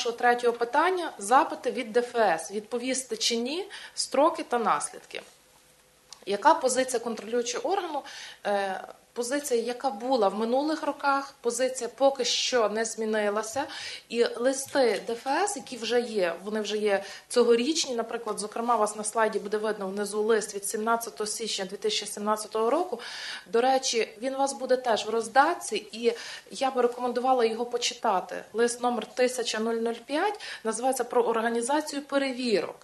нашого третього питання запити від ДФС. Відповісти чи ні, строки та наслідки. Яка позиція контролюючого органу? Позиція, яка була в минулих роках, позиція поки що не змінилася. І листи ДФС, які вже є, вони вже є цьогорічні. Наприклад, зокрема, у вас на слайді буде видно внизу лист від 17 січня 2017 року. До речі, він у вас буде теж в роздатці, і я би рекомендувала його почитати. Лист номер 1005 називається про організацію перевірок.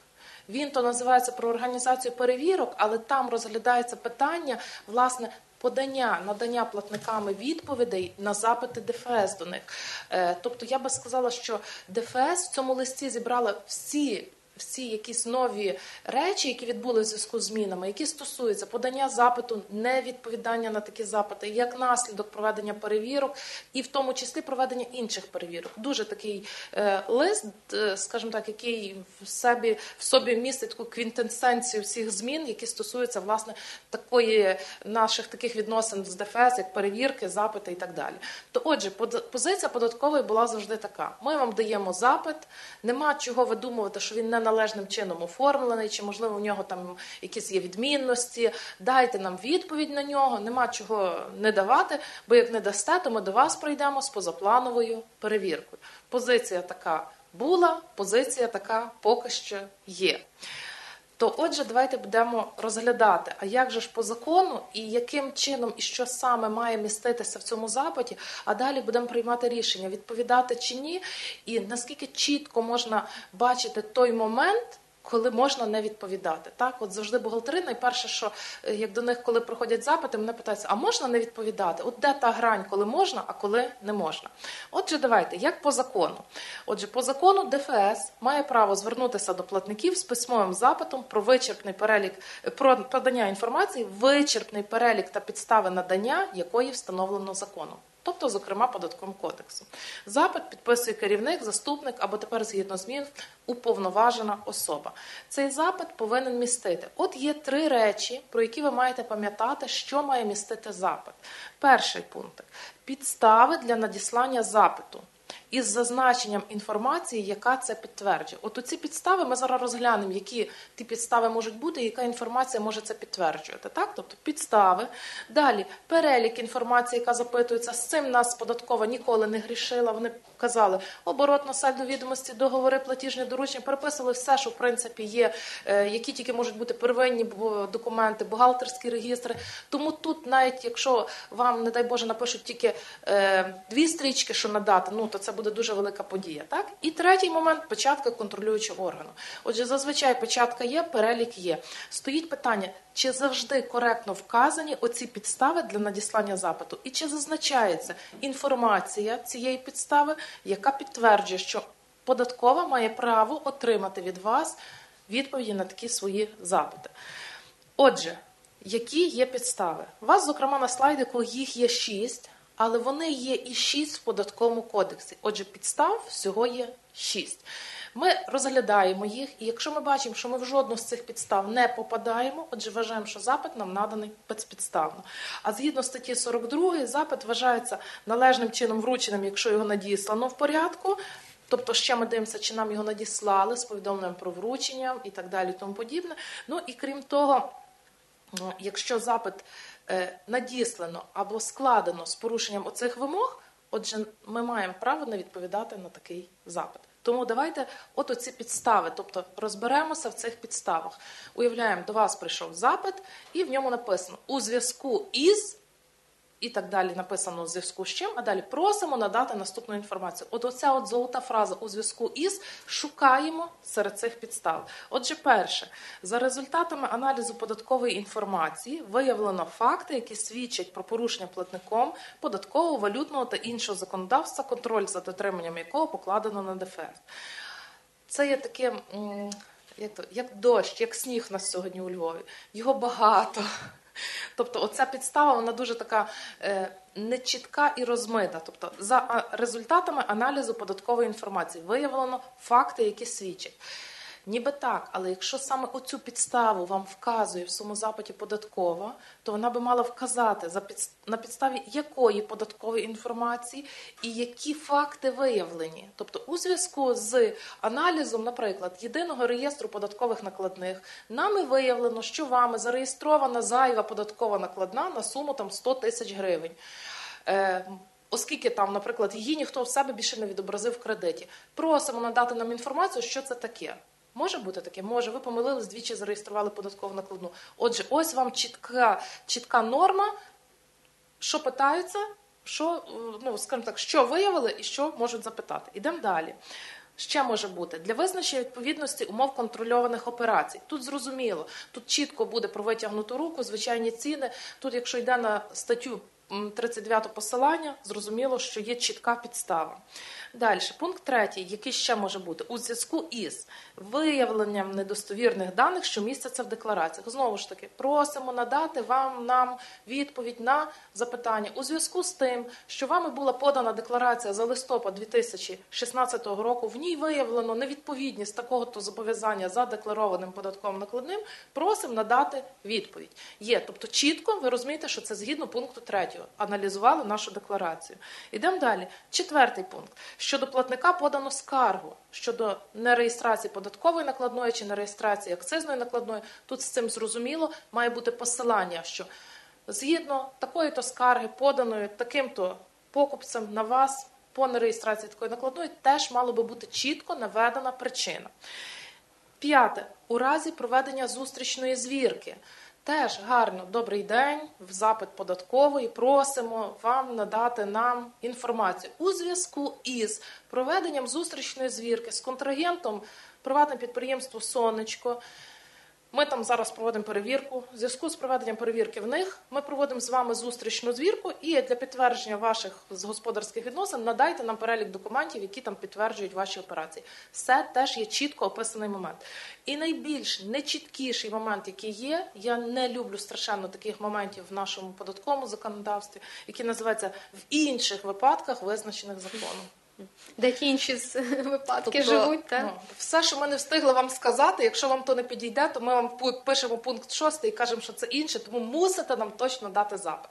Він то називається про організацію перевірок, але там розглядається питання власне. Подання надання платниками відповідей на запити ДФС до них. Е, тобто я би сказала, що ДФС в цьому листі зібрала всі всі якісь нові речі, які відбули в зв'язку з змінами, які стосуються подання запиту, невідповідання на такі запити, як наслідок проведення перевірок, і в тому числі проведення інших перевірок. Дуже такий е, лист, е, скажімо так, який в собі в собі містить таку квінтенсенцію всіх змін, які стосуються власне такої наших таких відносин з ДФС, як перевірки, запити і так далі. То, отже, позиція податкової була завжди така: ми вам даємо запит, нема чого видумувати, що він не належним чином оформлений, чи можливо у нього там якісь є відмінності. Дайте нам відповідь на нього, нема чого не давати, бо як не дасте, то ми до вас прийдемо з позаплановою перевіркою. Позиція така була, позиція така поки що є. То, отже, давайте будемо розглядати, а як же ж по закону і яким чином і що саме має міститися в цьому запиті, а далі будемо приймати рішення, відповідати чи ні, і наскільки чітко можна бачити той момент коли можна не відповідати. Так, от завжди бухгалтери, найперше, що е, як до них, коли проходять запити, мене питаються, а можна не відповідати? От де та грань, коли можна, а коли не можна? Отже, давайте, як по закону. Отже, по закону ДФС має право звернутися до платників з письмовим запитом про вичерпний перелік е, про подання інформації, вичерпний перелік та підстави надання, якої встановлено законом тобто, зокрема, податковим кодексом. Запит підписує керівник, заступник або тепер згідно змін уповноважена особа. Цей запит повинен містити. От є три речі, про які ви маєте пам'ятати, що має містити запит. Перший пункт підстави для надіслання запиту із зазначенням інформації, яка це підтверджує. От у ці підстави ми зараз розглянемо, які ті підстави можуть бути, яка інформація може це підтверджувати. Так? Тобто підстави. Далі перелік інформації, яка запитується, з цим нас податкова ніколи не грішила. Вони казали, оборотно сальдо відомості, договори, платіжні доручення, переписували все, що в принципі є, е, які тільки можуть бути первинні документи, бухгалтерські регістри. Тому тут, навіть якщо вам, не дай Боже, напишуть тільки е, дві стрічки, що надати, ну то це буде дуже велика подія. Так? І третій момент початка контролюючого органу. Отже, зазвичай початка є, перелік є. Стоїть питання, чи завжди коректно вказані оці підстави для надіслання запиту, і чи зазначається інформація цієї підстави, яка підтверджує, що податкова має право отримати від вас відповіді на такі свої запити. Отже, які є підстави? У вас, зокрема, на слайдику їх є шість але вони є і шість в податковому кодексі. Отже, підстав всього є шість. Ми розглядаємо їх, і якщо ми бачимо, що ми в жодну з цих підстав не попадаємо, отже, вважаємо, що запит нам наданий безпідставно. А згідно статті 42, запит вважається належним чином врученим, якщо його надіслано в порядку. Тобто ще ми дивимося, чи нам його надіслали з повідомленням про вручення і так далі, тому подібне. Ну і крім того, якщо запит надіслано або складено з порушенням оцих вимог, отже, ми маємо право не відповідати на такий запит. Тому давайте от оці підстави, тобто розберемося в цих підставах. Уявляємо, до вас прийшов запит, і в ньому написано у зв'язку із і так далі написано у зв'язку з чим, а далі просимо надати наступну інформацію. От оця от золота фраза у зв'язку із шукаємо серед цих підстав. Отже, перше, за результатами аналізу податкової інформації виявлено факти, які свідчать про порушення платником податкового, валютного та іншого законодавства, контроль за дотриманням якого покладено на ДФС. Це є таке. Як то як дощ, як сніг у нас сьогодні у Львові. Його багато. Тобто, оця підстава вона дуже така е, нечітка і розмита. Тобто, за результатами аналізу податкової інформації виявлено факти, які свідчать. Ніби так, але якщо саме оцю підставу вам вказує в своєму запиті податкова, то вона би мала вказати за підс- на підставі якої податкової інформації і які факти виявлені. Тобто, у зв'язку з аналізом, наприклад, єдиного реєстру податкових накладних, нами виявлено, що вами зареєстрована зайва податкова накладна на суму там 100 тисяч гривень. Е, Оскільки там, наприклад, її ніхто в себе більше не відобразив в кредиті, просимо надати нам інформацію, що це таке. Може бути таке? Може, ви помилились, двічі зареєстрували податкову накладну. Отже, ось вам чітка, чітка норма, що питаються, що, ну, скажімо так, що виявили і що можуть запитати. Ідемо далі. Ще може бути для визначення відповідності умов контрольованих операцій. Тут зрозуміло, тут чітко буде про витягнуту руку, звичайні ціни. Тут, якщо йде на статтю м, 39 посилання, зрозуміло, що є чітка підстава. Далі, пункт третій, який ще може бути у зв'язку із виявленням недостовірних даних, що містяться в деклараціях. Знову ж таки, просимо надати вам нам відповідь на запитання у зв'язку з тим, що вами була подана декларація за листопад 2016 року. В ній виявлено невідповідність такого то зобов'язання за декларованим податковим накладним. Просимо надати відповідь. Є, тобто чітко ви розумієте, що це згідно пункту третього. Аналізували нашу декларацію. Ідемо далі. Четвертий пункт. Щодо платника подано скаргу щодо нереєстрації податкової накладної чи нереєстрації акцизної накладної. Тут з цим зрозуміло має бути посилання, що згідно такої то скарги, поданої таким-то покупцем на вас по нереєстрації такої накладної, теж мало би бути чітко наведена причина. П'яте. У разі проведення зустрічної звірки. Теж гарно, добрий день, в запит податковий. Просимо вам надати нам інформацію у зв'язку із проведенням зустрічної звірки з контрагентом приватне підприємство Сонечко. Ми там зараз проводимо перевірку. В зв'язку з проведенням перевірки в них ми проводимо з вами зустрічну звірку, і для підтвердження ваших господарських відносин надайте нам перелік документів, які там підтверджують ваші операції. Все теж є чітко описаний момент. І найбільш нечіткіший момент, який є, я не люблю страшенно таких моментів в нашому податковому законодавстві, які називаються в інших випадках, визначених законом. Де ті інші випадки Тобто, живуть, так? ну, все, що ми не встигли вам сказати, якщо вам то не підійде, то ми вам пишемо пункт 6 і кажемо, що це інше, тому мусите нам точно дати запит.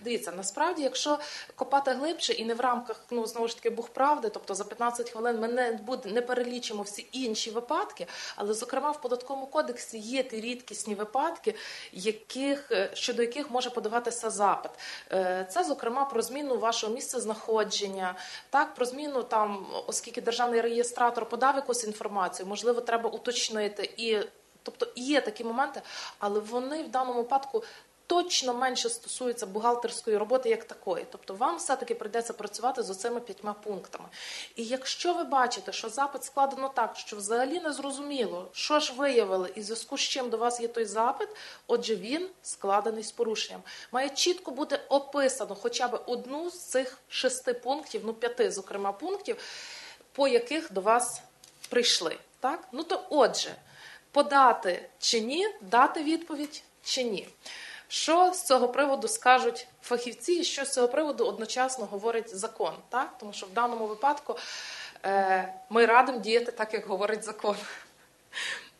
Дивіться, насправді, якщо копати глибше і не в рамках, ну знову ж таки, Бух правди, тобто за 15 хвилин ми не буде не перелічимо всі інші випадки, але зокрема в податковому кодексі є ті рідкісні випадки, яких е, щодо яких може подаватися запит. Е, Це зокрема про зміну вашого місця знаходження, так про зміну там, оскільки державний реєстратор подав якусь інформацію, можливо, треба уточнити і. Тобто є такі моменти, але вони в даному випадку точно менше стосуються бухгалтерської роботи як такої. Тобто вам все-таки прийдеться працювати з оцими п'ятьма пунктами. І якщо ви бачите, що запит складено так, що взагалі не зрозуміло, що ж виявили і в зв'язку з чим до вас є той запит, отже, він складений з порушенням. Має чітко бути описано хоча б одну з цих шести пунктів, ну п'яти, зокрема, пунктів, по яких до вас прийшли. Так? Ну то отже, подати чи ні, дати відповідь чи ні. Що з цього приводу скажуть фахівці, і що з цього приводу одночасно говорить закон? Так? Тому що в даному випадку е, ми радимо діяти так, як говорить закон.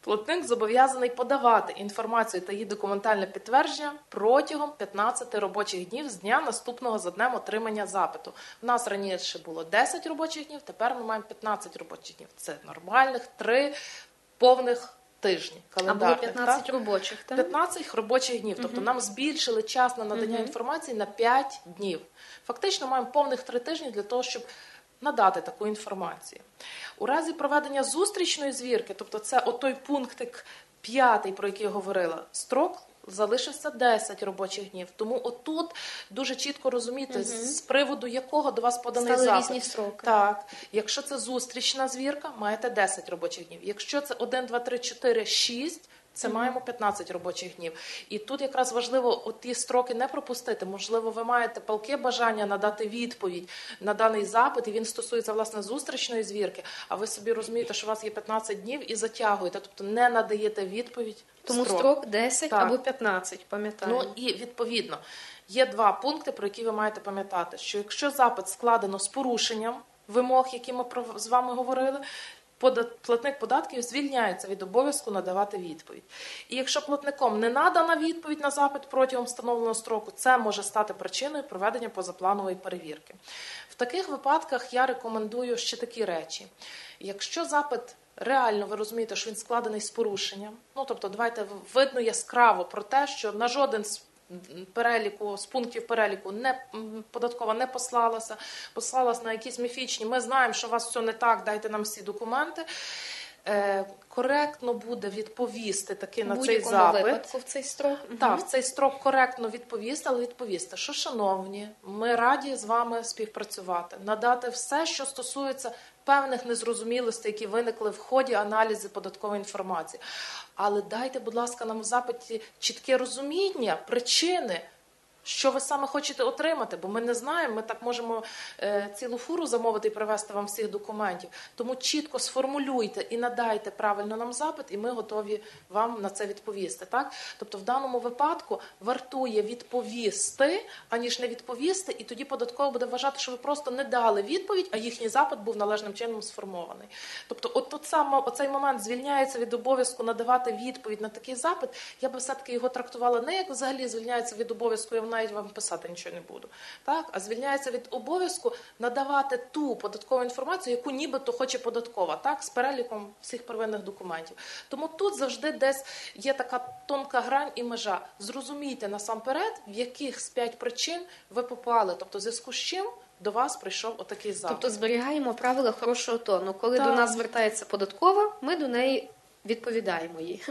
Платник зобов'язаний подавати інформацію та її документальне підтвердження протягом 15 робочих днів з дня наступного за днем отримання запиту. У нас раніше було 10 робочих днів, тепер ми маємо 15 робочих днів. Це нормальних три повних тижні. календарних. Або 15 так? робочих, так? 15 робочих днів. Тобто нам збільшили час на надання інформації на 5 днів. Фактично маємо повних 3 тижні для того, щоб надати таку інформацію. У разі проведення зустрічної звірки, тобто це отой пунктик п'ятий, про який я говорила, строк. Залишився 10 робочих днів. Тому отут дуже чітко розуміти, з приводу якого до вас поданий Стали запит. різні сроки. Так, якщо це зустрічна звірка, маєте 10 робочих днів. Якщо це 1, 2, 3, 4, 6, це маємо 15 робочих днів. І тут якраз важливо ті строки не пропустити. Можливо, ви маєте палке бажання надати відповідь на даний запит, і він стосується власне зустрічної звірки. А ви собі розумієте, що у вас є 15 днів і затягуєте, тобто не надаєте відповідь. Тому строк. строк 10 Так. або 15, пам'ятаємо. Ну і відповідно є два пункти, про які ви маєте пам'ятати: що якщо запит складено з порушенням вимог, які ми з вами говорили, платник податків звільняється від обов'язку надавати відповідь. І якщо платником не надана відповідь на запит протягом встановленого строку, це може стати причиною проведення позапланової перевірки. В таких випадках я рекомендую ще такі речі. Якщо запит реально ви розумієте, що він складений з порушенням, ну тобто, давайте видно яскраво про те, що на жоден з переліку з пунктів переліку не податкова не послалася, послалась на якісь міфічні. Ми знаємо, що у вас все не так, дайте нам всі документи. Е, коректно буде відповісти таки на цей запит. випадку в цей строк. Так, в цей строк коректно відповісти, але відповісти, що, шановні, ми раді з вами співпрацювати, надати все, що стосується певних незрозумілостей, які виникли в ході аналізу податкової інформації. Але дайте, будь ласка, нам в запиті чітке розуміння, причини. Що ви саме хочете отримати? Бо ми не знаємо, ми так можемо е, цілу фуру замовити і привезти вам всіх документів. Тому чітко сформулюйте і надайте правильно нам запит, і ми готові вам на це відповісти. Так? Тобто, в даному випадку вартує відповісти, аніж не відповісти, і тоді податково буде вважати, що ви просто не дали відповідь, а їхній запит був належним чином сформований. Тобто, от тут саме оцей момент звільняється від обов'язку надавати відповідь на такий запит. Я би все-таки його трактувала не як взагалі звільняється від обов'язку, я навіть вам писати нічого не буду. Так, а звільняється від обов'язку надавати ту податкову інформацію, яку нібито хоче податкова, так, з переліком всіх первинних документів. Тому тут завжди десь є така тонка грань і межа. Зрозумійте насамперед, в яких з п'ять причин ви попали, тобто в зв'язку з чим до вас прийшов отакий запит. Тобто зберігаємо правила хорошого тону. Коли Так. до нас звертається податкова, ми до неї відповідаємо їй.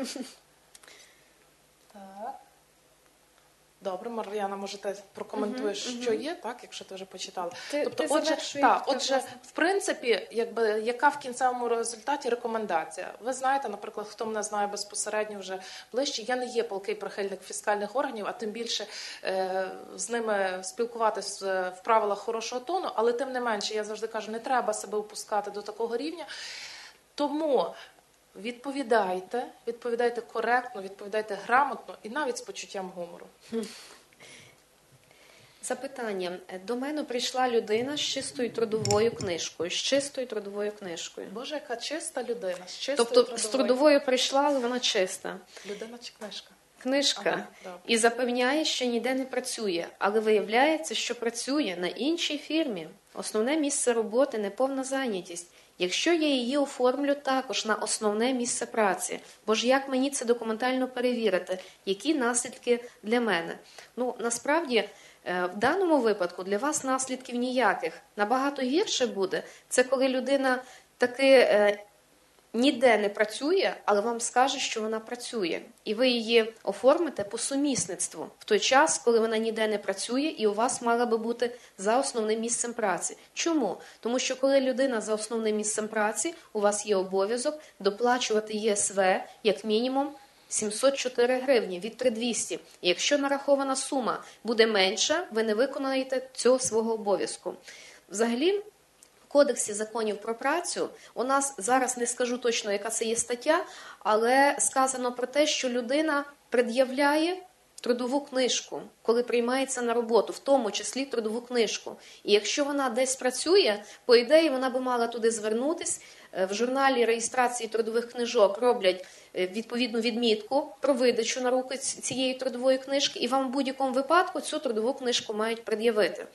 Так. Добре, Мар'яна, може, ти прокоментуєш, Мгм, що мгм. є, так, якщо ти вже почитала. Ти- тобто, ти отже, та, отже, в принципі, якби яка в кінцевому результаті рекомендація? Ви знаєте, наприклад, хто мене знає безпосередньо вже ближче, я не є палкий прихильник фіскальних органів, а тим більше е, з ними спілкуватись е, в правилах хорошого тону, але тим не менше, я завжди кажу, не треба себе опускати до такого рівня. Тому відповідайте, відповідайте коректно, відповідайте грамотно і навіть з почуттям гумору. Запитання. До мене прийшла людина з чистою трудовою книжкою. З чистою трудовою книжкою. Боже, яка чиста людина, з чистою Тобто з трудовою. трудовою прийшла, але вона чиста. людина чи книжка. Книжка Ага, і запевняє, що ніде не працює, але виявляється, що працює на іншій фірмі. Основне місце роботи неповна зайнятість. Якщо я її оформлю також на основне місце праці, бо ж як мені це документально перевірити, які наслідки для мене? Ну насправді. е, В даному випадку для вас наслідків ніяких. Набагато гірше буде це коли людина таки е, ніде не працює, але вам скаже, що вона працює, і ви її оформите по сумісництву в той час, коли вона ніде не працює, і у вас мала би бути за основним місцем праці. Чому? Тому що коли людина за основним місцем праці, у вас є обов'язок доплачувати ЄСВ як мінімум. 704 гривні від 3200. І якщо нарахована сума буде менша, ви не виконаєте цього свого обов'язку. Взагалі, кодексі законів про працю у нас зараз не скажу точно, яка це є стаття, але сказано про те, що людина пред'являє трудову книжку, коли приймається на роботу, в тому числі трудову книжку. І якщо вона десь працює, по ідеї вона би мала туди звернутись. Е, В журналі реєстрації трудових книжок роблять е, відповідну відмітку про видачу на руки цієї трудової книжки, і вам в будь-якому випадку цю трудову книжку мають пред'явити.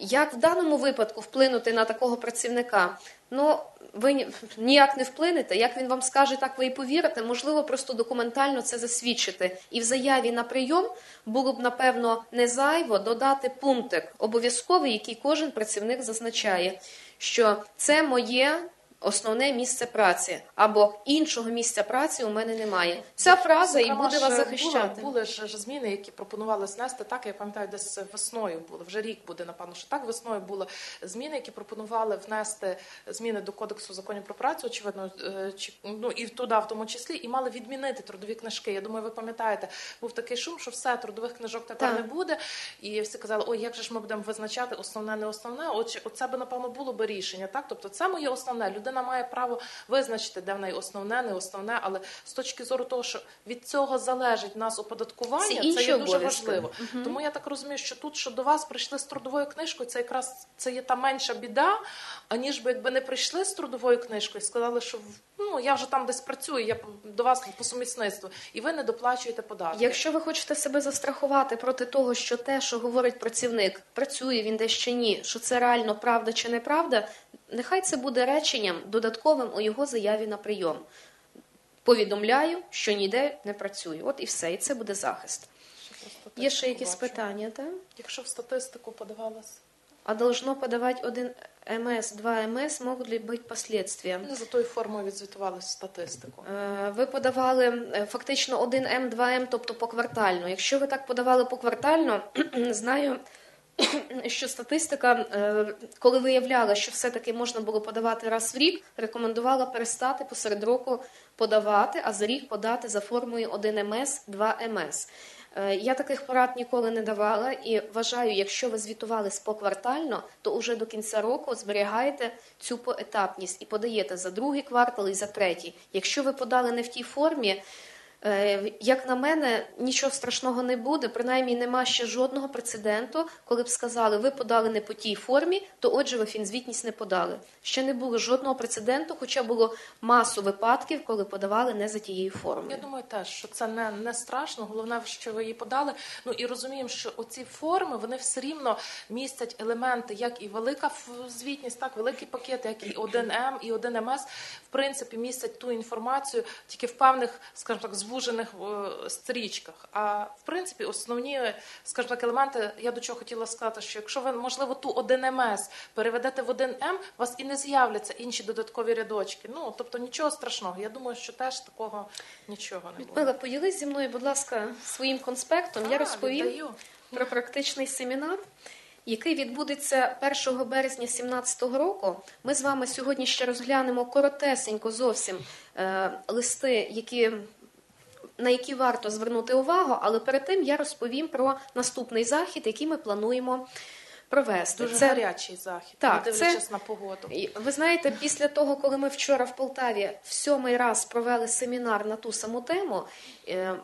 Як в даному випадку вплинути на такого працівника? Ну, ви ніяк не вплинете. Як він вам скаже, так ви і повірите. Можливо, просто документально це засвідчити. І в заяві на прийом було б, напевно, не зайво додати пунктик обов'язковий, який кожен працівник зазначає, що це моє. Основне місце праці або іншого місця праці у мене немає. Ця фраза і буде вас захищати. Були, були ж ж зміни, які пропонували знести так. Я пам'ятаю, десь весною було. Вже рік буде, напевно, що так. Весною були зміни, які пропонували внести зміни до кодексу законів про працю, очевидно, е, чи ну і туди, в тому числі, і мали відмінити трудові книжки. Я думаю, ви пам'ятаєте, був такий шум, що все трудових книжок тепер Так. не буде. І всі казали, ой, як же ж ми будемо визначати основне, не основне. Отже, оце би напевно було би рішення. Так, тобто, це моє основне. Людина людина має право визначити, де в неї основне, не основне, але з точки зору того, що від цього залежить в нас оподаткування, Всі це є дуже обов'язки. важливо. Тому я так розумію, що тут, що до вас прийшли з трудовою книжкою, це якраз це є та менша біда, аніж би якби не прийшли з трудовою книжкою і сказали, що ну я вже там десь працюю, я до вас по сумісництву, і ви не доплачуєте податки. Якщо ви хочете себе застрахувати проти того, що те, що говорить працівник, працює він десь чи ні, що це реально правда чи неправда, нехай це буде реченням додатковим у його заяві на прийом. Повідомляю, що ніде не працюю. От і все, і це буде захист. Є ще якісь побачу. питання, так? Якщо в статистику подавалось, А должно подавать один МС, два МС, могут ли быть последствия? за тою формою відзвітувалось в статистику. Е, Ви подавали е, фактично 1М, 2М, тобто поквартально. Якщо ви так подавали поквартально, знаю, що статистика, е, коли виявляла, що все-таки можна було подавати раз в рік, рекомендувала перестати посеред року подавати, а за рік подати за формою 1МС, 2МС. Е, Я таких порад ніколи не давала і вважаю, якщо ви звітувались поквартально, то уже до кінця року зберігаєте цю поетапність і подаєте за другий квартал і за третій. Якщо ви подали не в тій формі, як на мене, нічого страшного не буде. Принаймні нема ще жодного прецеденту, коли б сказали, ви подали не по тій формі, то отже ви фінзвітність не подали. Ще не було жодного прецеденту, хоча було масу випадків, коли подавали не за тією Я думаю, теж що це не, не страшно. Головне, що ви її подали. Ну і розуміємо, що оці форми вони все рівно містять елементи, як і велика звітність, так великий пакет, як і 1М, і 1МС, в принципі, містять ту інформацію тільки в певних, скажімо так, звужених е, стрічках. А в принципі, основні, скажімо так, елементи, я до чого хотіла сказати, що якщо ви можливо ту 1МС переведете в 1М, у вас і не з'являться інші додаткові рядочки. Ну тобто нічого страшного. Я думаю, що теж такого нічого не буде. Людмила, поділись зі мною, будь ласка, своїм конспектом. Я розповім віддаю. про практичний семінар, який відбудеться 1 березня 2017 року. Ми з вами сьогодні ще розглянемо коротесенько зовсім е, листи, які. На які варто звернути увагу, але перед тим я розповім про наступний захід, який ми плануємо провести. Дуже Це гарячий захід, Так, не дивлячись це- на погоду. Ви знаєте, після того, коли ми вчора в Полтаві в сьомий раз провели семінар на ту саму тему, е,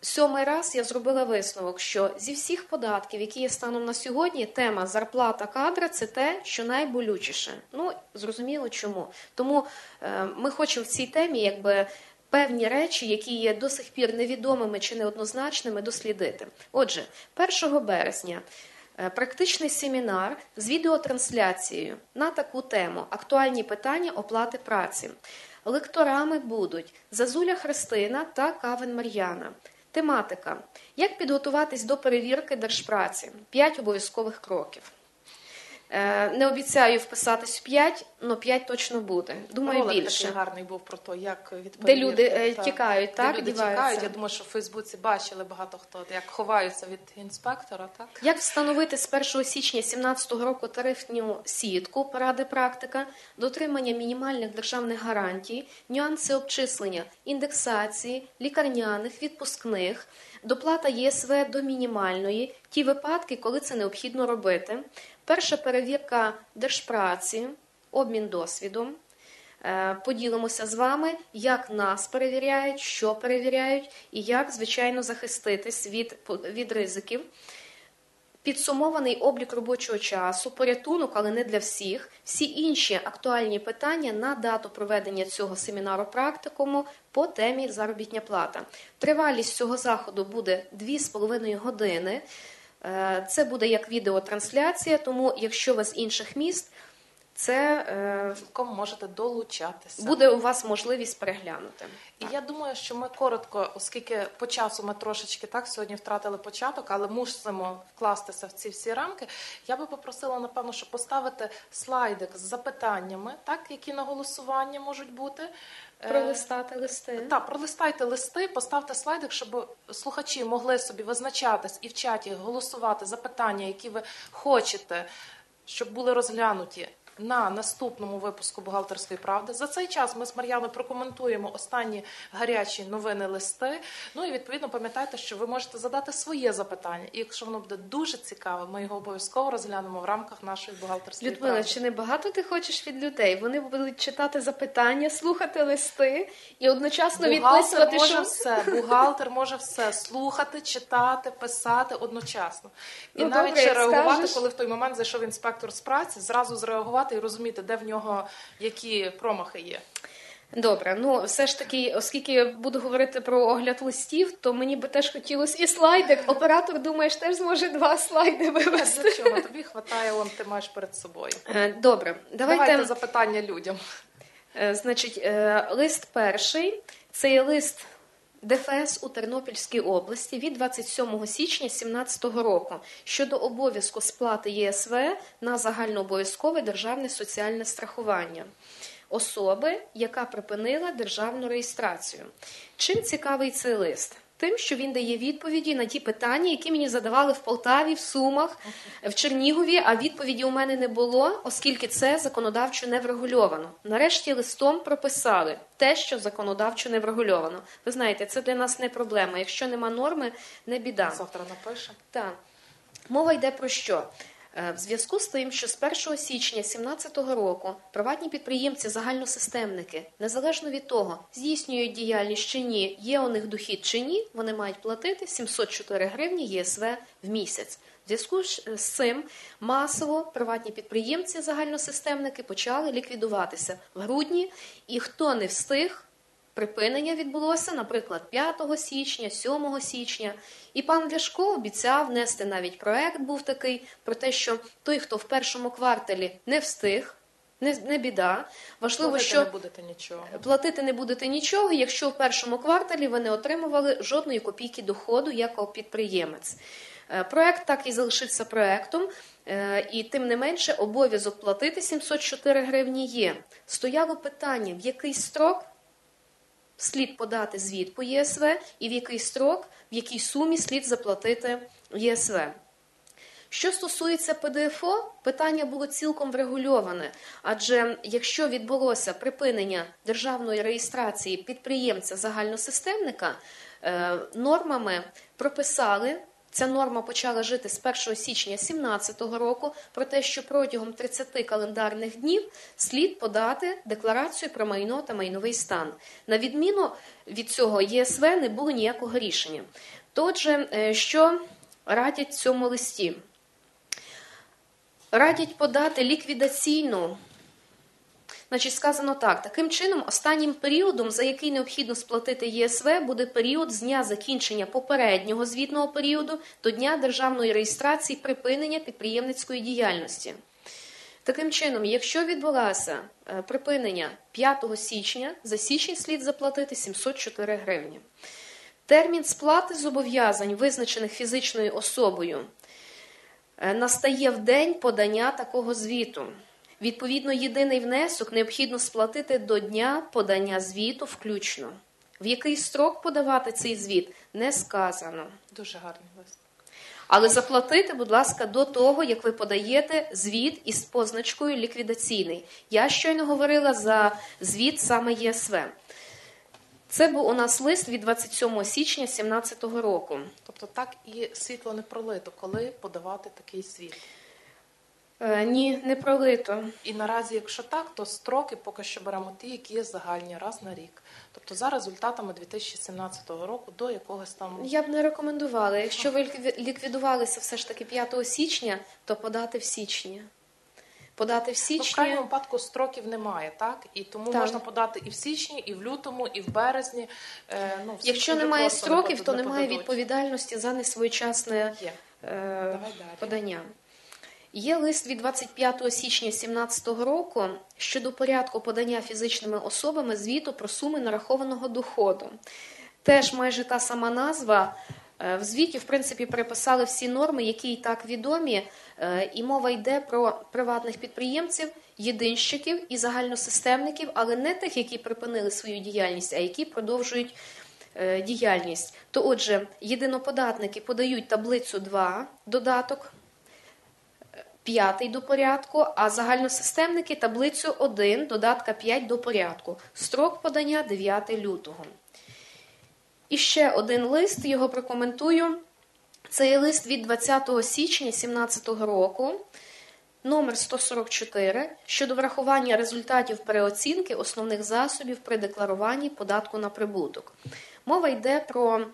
сьомий раз я зробила висновок, що зі всіх податків, які є станом на сьогодні, тема зарплата кадра це те, що найболючіше. Ну зрозуміло чому. Тому е, ми хочемо в цій темі, якби. Певні речі, які є до сих пір невідомими чи неоднозначними, дослідити. Отже, 1 березня Е, Практичний семінар з відеотрансляцією на таку тему Актуальні питання оплати праці. Лекторами будуть Зазуля Христина та Кавен Мар'яна. Тематика: Як підготуватись до перевірки держпраці? П'ять обов'язкових кроків. Е, Не обіцяю вписатись в 5, але 5 точно буде. Думаю, Ролик більше. такий гарний був про те, як від Де люди, е, так, тікають, де так, люди діваються. тікають. Я думаю, що в Фейсбуці бачили багато хто, як ховаються від інспектора. Так Як встановити з 1 січня 2017 року тарифну сітку, поради практика, дотримання мінімальних державних гарантій, нюанси обчислення, індексації, лікарняних, відпускних, доплата ЄСВ до мінімальної, ті випадки, коли це необхідно робити, перша перевірка держпраці, обмін досвідом. Е, Поділимося з вами, як нас перевіряють, що перевіряють, і як, звичайно, захиститись від, від ризиків. Підсумований облік робочого часу, порятунок, але не для всіх. Всі інші актуальні питання на дату проведення цього семінару практикуму по темі заробітня плата. Тривалість цього заходу буде 2,5 години. Е, Це буде як відеотрансляція, тому якщо ви з інших міст, це е, цілком можете долучатися. буде у вас можливість переглянути. І я думаю, що ми коротко, оскільки по часу ми трошечки так сьогодні втратили початок, але мусимо вкластися в ці всі рамки. Я би попросила, напевно, щоб поставити слайдик з запитаннями, так які на голосування можуть бути. Е, Пролистати листи. Так, пролистайте листи, поставте слайдик, щоб слухачі могли собі визначатись і в чаті голосувати за питання, які ви хочете, щоб були розглянуті на наступному випуску бухгалтерської правди. За цей час ми з Мар'яною прокоментуємо останні гарячі новини листи. Ну і відповідно пам'ятайте, що ви можете задати своє запитання. І якщо воно буде дуже цікаве, ми його обов'язково розглянемо в рамках нашої бухгалтерської Людмила, правди. чи не багато ти хочеш від людей? Вони будуть читати запитання, слухати листи і одночасно Бухгалтер відписувати, може що все. Бухгалтер може все слухати, читати, писати одночасно. І Ну, навіть добре, ще реагувати, скажеш. коли в той момент зайшов інспектор з праці, зразу зреагувати і розуміти, де в нього які промахи є. Добре, ну все ж таки, оскільки я буду говорити про огляд листів, то мені би теж хотілося і слайдик. Оператор, думаєш, теж зможе два слайди вивести. для чого тобі хватає, он ти маєш перед собою. Е, Добре, Давайте, давайте. запитання людям. Е, Значить, е, лист перший це є лист ДФС у Тернопільській області від 27 січня 2017 року щодо обов'язку сплати ЄСВ на загальнообов'язкове державне соціальне страхування особи, яка припинила державну реєстрацію. Чим цікавий цей лист? Тим, що він дає відповіді на ті питання, які мені задавали в Полтаві, в Сумах, в Чернігові, а відповіді у мене не було, оскільки це законодавчо не врегульовано. Нарешті листом прописали те, що законодавчо не врегульовано. Ви знаєте, це для нас не проблема. Якщо нема норми, не біда. Завтра напишемо. Так. Мова йде про що? Е, В зв'язку з тим, що з 1 січня 2017 року приватні підприємці загальносистемники, незалежно від того, здійснюють діяльність чи ні, є у них дохід чи ні, вони мають платити 704 гривні ЄСВ в місяць. В зв'язку ж- з цим масово приватні підприємці загальносистемники почали ліквідуватися в грудні, і хто не встиг, Припинення відбулося, наприклад, 5 січня, 7 січня. І пан Ляшко обіцяв внести навіть проект був такий про те, що той, хто в першому кварталі не встиг, не, не біда. Важливо, Платити що не будете нічого. платити не будете нічого, якщо в першому кварталі ви не отримували жодної копійки доходу як підприємець. Е, Проект так і залишився проектом, е, і тим не менше обов'язок платити 704 гривні є. Стояло питання, в який строк слід подати звіт по ЄСВ і в який строк, в якій сумі слід заплатити ЄСВ. Що стосується ПДФО, питання було цілком врегульоване, адже якщо відбулося припинення державної реєстрації підприємця загальносистемника, е, нормами прописали. Ця норма почала жити з 1 січня 2017 року про те, що протягом 30 календарних днів слід подати декларацію про майно та майновий стан. На відміну від цього ЄСВ не було ніякого рішення. Отже, е, що радять цьому листі? Радять подати ліквідаційну. Значить, сказано так: таким чином, останнім періодом, за який необхідно сплатити ЄСВ, буде період з дня закінчення попереднього звітного періоду до дня державної реєстрації припинення підприємницької діяльності. Таким чином, якщо відбулося е, припинення 5 січня, за січень слід заплатити 704 гривні. Термін сплати зобов'язань, визначених фізичною особою, е, настає в день подання такого звіту. Відповідно, єдиний внесок необхідно сплатити до дня подання звіту включно. В який строк подавати цей звіт не сказано. Дуже гарний лист. Але заплатити, будь ласка, до того, як ви подаєте звіт із позначкою ліквідаційний. Я щойно говорила за звіт саме ЄСВ. Це був у нас лист від 27 січня 2017 року. Тобто так і світло не пролито, коли подавати такий звіт. Е, ні, не пролито. І наразі, якщо так, то строки поки що беремо ті, які є загальні раз на рік. Тобто за результатами 2017 року до якогось там Я б не рекомендувала. Якщо ви лікві- ліквідувалися все ж таки 5 січня, то подати в січні. Подати в Ну, в січні. крайньому випадку строків немає, так? І тому Так. можна подати і в січні, і в лютому, і в березні. Е, ну, в Якщо січні немає просто не строків, то не немає подадуть. відповідальності за несвоєчасне Є. е, Давай далі. подання. Є лист від 25 січня 2017 року щодо порядку подання фізичними особами звіту про суми нарахованого доходу. Теж майже та сама назва. Е, В звіті, в принципі, переписали всі норми, які і так відомі, Е, і мова йде про приватних підприємців, єдинщиків і загальносистемників, але не тих, які припинили свою діяльність, а які продовжують е, діяльність. То, отже, єдиноподатники подають таблицю 2, додаток п'ятий до порядку, а загальносистемники таблицю 1, додатка 5 до порядку. Строк подання 9 лютого. І ще один лист, його прокоментую. Це є лист від 20 січня 2017 року, номер 144, щодо врахування результатів переоцінки основних засобів при декларуванні податку на прибуток. Мова йде про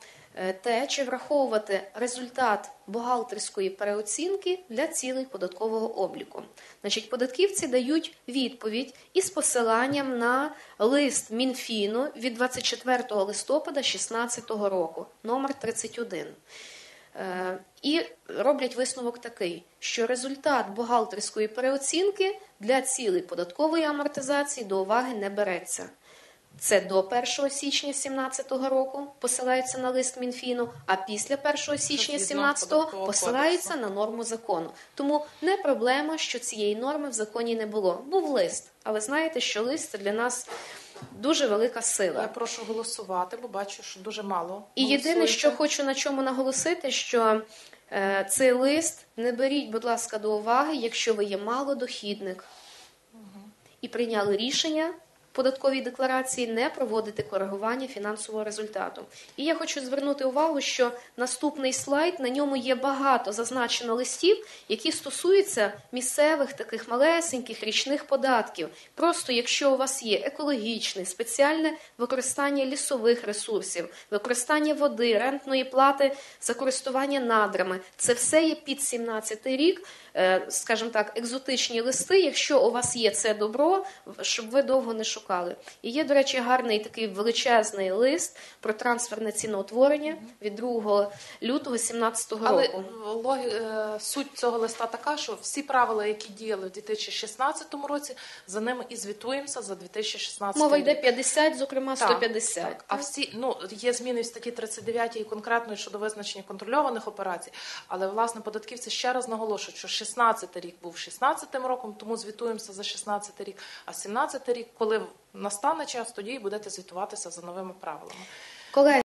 те, чи враховувати результат бухгалтерської переоцінки для цілей податкового обліку. Значить, податківці дають відповідь із посиланням на лист Мінфіну від 24 листопада 2016 року, номер 31. Е, І роблять висновок такий, що результат бухгалтерської переоцінки для цілей податкової амортизації до уваги не береться. Це до 1 січня 2017 року посилаються на лист Мінфіну, а після 1 січня Згідно 2017 посилаються на норму закону. Тому не проблема, що цієї норми в законі не було. Був лист, але знаєте, що лист це для нас дуже велика сила. Я прошу голосувати, бо бачу, що дуже мало. І єдине, що хочу на чому наголосити, що е, цей лист не беріть, будь ласка, до уваги, якщо ви є малодохідник і прийняли рішення податковій декларації не проводити коригування фінансового результату. І я хочу звернути увагу, що наступний слайд на ньому є багато зазначено листів, які стосуються місцевих таких малесеньких річних податків. Просто якщо у вас є екологічне, спеціальне використання лісових ресурсів, використання води, рентної плати за користування надрами, це все є під 17 рік, е, скажімо так, екзотичні листи. Якщо у вас є це добро, щоб ви довго не шукали. І є, до речі, гарний такий величезний лист про трансферне ціноутворення від 2 лютого 2017 Але року. логі... е, суть цього листа така, що всі правила, які діяли в 2016 році, за ними і звітуємося за 2016 Мова рік. йде 50, зокрема Так, 150. Так, а всі ну є зміни в статті 39 і конкретно щодо визначення контрольованих операцій. Але власне податківці ще раз наголошують, що 16 рік був 16 роком, тому звітуємося за 16 рік. А 17 рік, коли настане час, тоді і будете звітуватися за новими правилами. Колеги,